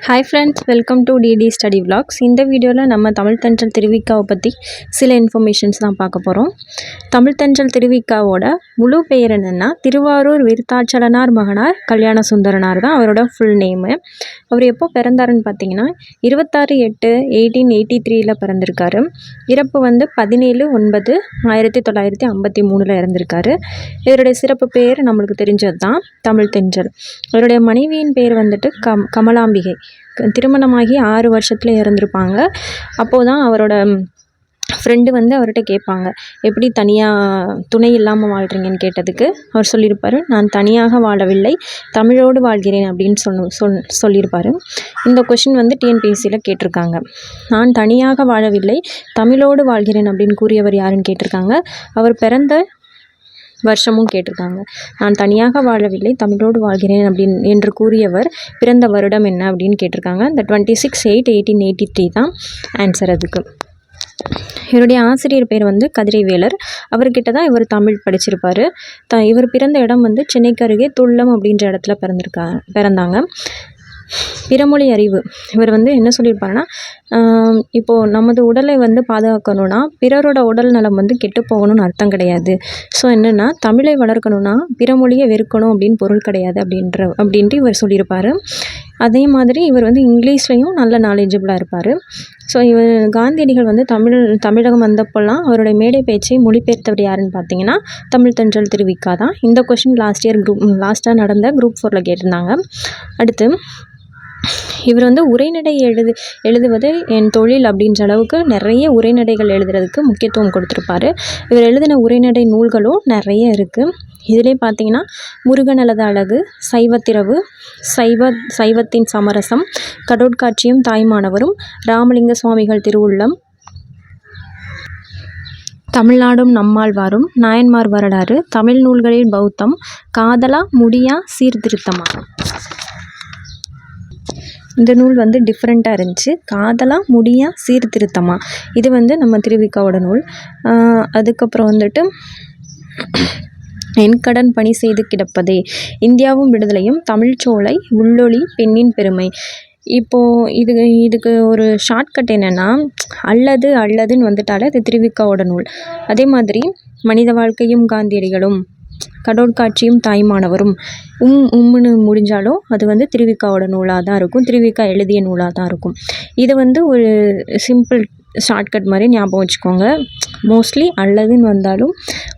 Hi friends welcome to DD study vlogs. இந்த வீடியோவில் நம்ம தமிழ் தென்றல் திருவிக்காவை பற்றி சில இன்ஃபர்மேஷன்ஸ் தான் பார்க்க போகிறோம் தமிழ் தென்றல் திருவிக்காவோட முழு பெயர் என்னென்னா திருவாரூர் விருத்தாச்சலனார் மகனார் கல்யாண சுந்தரனார் தான் அவரோட ஃபுல் நேமு அவர் எப்போ பிறந்தாருன்னு பார்த்தீங்கன்னா இருபத்தாறு எட்டு எயிட்டீன் எயிட்டி த்ரீயில் பிறந்திருக்காரு. இறப்பு வந்து பதினேழு ஒன்பது ஆயிரத்தி தொள்ளாயிரத்தி ஐம்பத்தி மூணில் இறந்திருக்காரு. இவருடைய சிறப்பு பேர் நம்மளுக்கு தெரிஞ்சது தான் தமிழ் தென்றல். இவருடைய மனைவியின் பேர் வந்துட்டு கம் கமலாம்பிகை. திருமணமாகி ஆறு வருஷத்தில் இறந்துருப்பாங்க. அப்போது தான் அவரோட ஃப்ரெண்டு வந்து அவர்கிட்ட கேட்பாங்க எப்படி தனியாக துணை இல்லாமல் வாழ்கிறீங்கன்னு கேட்டதுக்கு? அவர் சொல்லியிருப்பார் நான் தனியாக வாழவில்லை தமிழோடு வாழ்கிறேன் அப்படின்னு சொன்ன சொல் சொல்லியிருப்பார். இந்த கொஷின் வந்து டிஎன்பிஎஸ்சியில் கேட்டிருக்காங்க. நான் தனியாக வாழவில்லை தமிழோடு வாழ்கிறேன் அப்படின்னு கூறியவர் யாருன்னு கேட்டிருக்காங்க. அவர் பிறந்த வருஷமும் கேட்டிருக்காங்க. நான் தனியாக வாழவில்லை தமிழோடு வாழ்கிறேன் அப்படின்னு என்று கூறியவர் பிறந்த வருடம் என்ன? அப்படின்னு கேட்டிருக்காங்க. இந்த twenty six eight eighteen eighty three தான் ஆன்சர் அதுக்கு. இவருடைய ஆசிரியர் பேர் வந்து கதிரைவேலர். அவர்கிட்ட தான் இவர் தமிழ் படிச்சிருப்பார். த இவர் பிறந்த இடம் வந்து சென்னைக்கு அருகே துள்ளம் அப்படின்ற இடத்துல பிறந்திருக்கா பிறந்தாங்க. பிறமொழி அறிவு. இவர் வந்து என்ன சொல்லியிருப்பாருன்னா இப்போது நமது உடலை வந்து பாதுகாக்கணும்னா பிறரோட உடல் நலம் வந்து கெட்டு போகணும்னு அர்த்தம் கிடையாது. ஸோ என்னென்னா தமிழை வளர்க்கணும்னா பிறமொழியை வெறுக்கணும் அப்படின்னு பொருள் கிடையாது அப்படின்ற அப்படின்ட்டு இவர் சொல்லியிருப்பார். அதே மாதிரி இவர் வந்து இங்கிலீஷ்லேயும் நல்ல நாலேஜபிளாக இருப்பார். ஸோ இவர் காந்தியடிகள் வந்து தமிழ் தமிழகம் வந்தப்போல்லாம் அவருடைய மேடை பேச்சை மொழிபெயர்த்தவர் யாருன்னு பார்த்தீங்கன்னா தமிழ் தென்றல் திருவிக்கா தான். இந்த கொஷின் லாஸ்ட் இயர் குரூப் லாஸ்ட்டாக நடந்த குரூப் ஃபோரில் கேட்டிருந்தாங்க. அடுத்து இவர் வந்து உரைநடை எழுது எழுதுவது என் தொழில் அப்படின்ற அளவுக்கு நிறைய உரைநடைகள் எழுதுறதுக்கு முக்கியத்துவம் கொடுத்துருப்பாரு. இவர் எழுதின உரைநடை நூல்களும் நிறைய இருக்குது இதிலே பார்த்தீங்கன்னா முருகனலது அழகு சைவத்திரவு சைவ சைவத்தின் சமரசம் கடோட்காட்சியும் தாய்மானவரும் ராமலிங்க சுவாமிகள் திருவுள்ளம் தமிழ்நாடும் நம்மாழ்வாரும் நாயன்மார் வரலாறு தமிழ் நூல்களில் பௌத்தம் காதலா முடியா சீர்திருத்தமா? இந்த நூல் வந்து டிஃப்ரெண்ட்டாக இருந்துச்சு. காதலாக முடியா சீர்திருத்தமா? இது வந்து நம்ம திருவிக்காவோட நூல். அதுக்கப்புறம் வந்துட்டு என் கடன் பணி செய்து கிடப்பதே. இந்தியாவும் விடுதலையும் தமிழ்ச்சோலை உள்ளொளி பெண்ணின் பெருமை. இப்போது இது இதுக்கு ஒரு ஷார்ட்கட் என்னென்னா அல்லது அல்லதுன்னு வந்துட்டாலே அது திருவிக்காவோட நூல். அதே மாதிரி மனித வாழ்க்கையும் காந்தியடிகளும் கடோட்காட்சியும் தாய்மானவரும். உம் உம்முன்னு முடிஞ்சாலும் அது வந்து திருவிக்காவோட நூலாக தான் இருக்கும். திருவிக்கா எழுதிய நூலாக தான் இருக்கும். இதை வந்து ஒரு சிம்பிள் ஷார்ட்கட் மாதிரி ஞாபகம் வச்சுக்கோங்க. மோஸ்ட்லி அல்லதுன்னு வந்தாலும்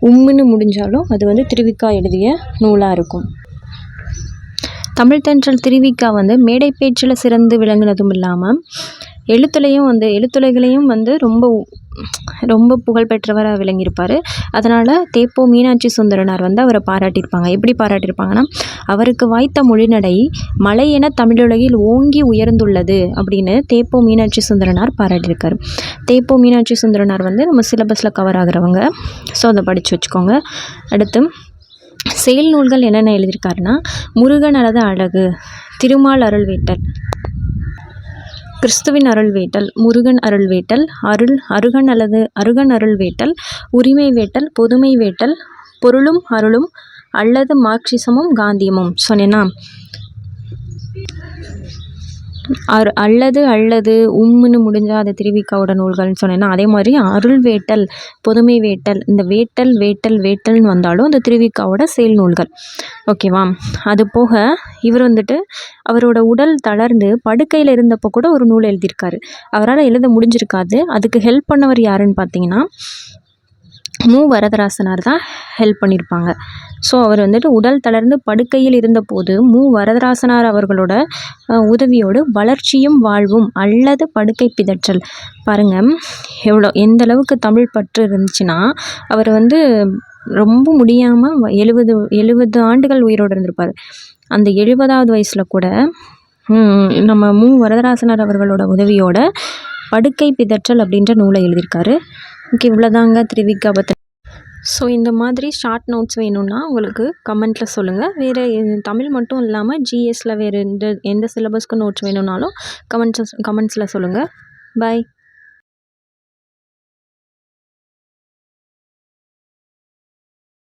உம்முன்னு முடிஞ்சாலும் அது வந்து திருவிக்கா எழுதிய நூலாக இருக்கும். தமிழ் தென்றல் திருவிக்கா வந்து மேடை பேச்சில் சிறந்து விளங்கினதும் இல்லாமல் எழுத்துலையும் வந்து எழுத்துலைகளையும் வந்து ரொம்ப ரொம்ப புகழ்பெற்றவராக விளங்கியிருப்பார். அதனால் தேப்போ மீனாட்சி சுந்தரனார் வந்து அவரை பாராட்டியிருப்பாங்க. எப்படி பாராட்டியிருப்பாங்கன்னா அவருக்கு வாய்த்த மொழிநடை மலை என தமிழுலகில் ஓங்கி உயர்ந்துள்ளது அப்படின்னு தேப்போ மீனாட்சி சுந்தரனார் பாராட்டியிருக்கார். தேப்போ மீனாட்சி சுந்தரனார் வந்து நம்ம சிலபஸில் கவர் ஆகுறவங்க ஸோ அதை படித்து வச்சுக்கோங்க. அடுத்து செயல் நூல்கள் என்னென்ன எழுதியிருக்காருன்னா முருகன் அல்லது அழகு திருமால் அருள்வேட்டல் கிறிஸ்துவின் அருள் வேட்டல் முருகன் அருள் வேட்டல் அருள் அருகன் அல்லது அருகன் அருள் வேட்டல் உரிமை வேட்டல் பொதுமை வேட்டல் பொருளும் அருளும் அல்லது மார்க்சிசமும் காந்தியமும் சொன்னேன்னா அரு அல்லது அல்லது உம்முன்னு முடிஞ்சால் அது திருவிக்காவோட நூல்கள்னு சொன்னேன்னா அதே மாதிரி அருள் வேட்டல் பொதுமை வேட்டல் இந்த வேட்டல் வேட்டல் வேட்டல்னு வந்தாலும் அந்த திருவிக்காவோட செயல் நூல்கள். ஓகேவா? அது போக இவர் வந்துட்டு அவரோட உடல் தளர்ந்து படுக்கையில் இருந்தப்போ கூட ஒரு நூல் எழுதியிருக்காரு. அவரால் எழுத முடிஞ்சிருக்காது. அதுக்கு ஹெல்ப் பண்ணவர் யாருன்னு பார்த்தீங்கன்னா மு வரதராசனார் தான் ஹெல்ப் பண்ணியிருப்பாங்க ஸோ அவர் வந்துட்டு உடல் தளர்ந்து படுக்கையில் இருந்தபோது மு. வரதராசனார் அவர்களோட உதவியோடு வளர்ச்சியும் வாழ்வும் அல்லது படுக்கை பிதற்றல். பாருங்கள் எவ்வளோ எந்த அளவுக்கு தமிழ் பற்று இருந்துச்சுன்னா அவர் வந்து ரொம்ப முடியாமல் எழுபது எழுபது ஆண்டுகள் உயிரோடு இருந்திருப்பார். அந்த எழுபதாவது வயசில் கூட நம்ம மு. வரதராசனார் அவர்களோட உதவியோட படுக்கை பிதற்றல் அப்படின்ற நூலை எழுதியிருக்காரு. ஓகே இவ்வளோதாங்க திருவிக்கா ஸோ இந்த மாதிரி ஷார்ட் நோட்ஸ் வேணும்னா உங்களுக்கு கமெண்ட்டில் சொல்லுங்கள் வேறு தமிழ் மட்டும் இல்லாமல் ஜிஎஸ்சில் வேறு எந்த எந்த சிலபஸ்க்கு நோட்ஸ் வேணும்னாலும் கமெண்ட்ஸ் கமெண்ட்ஸில் சொல்லுங்கள் பாய்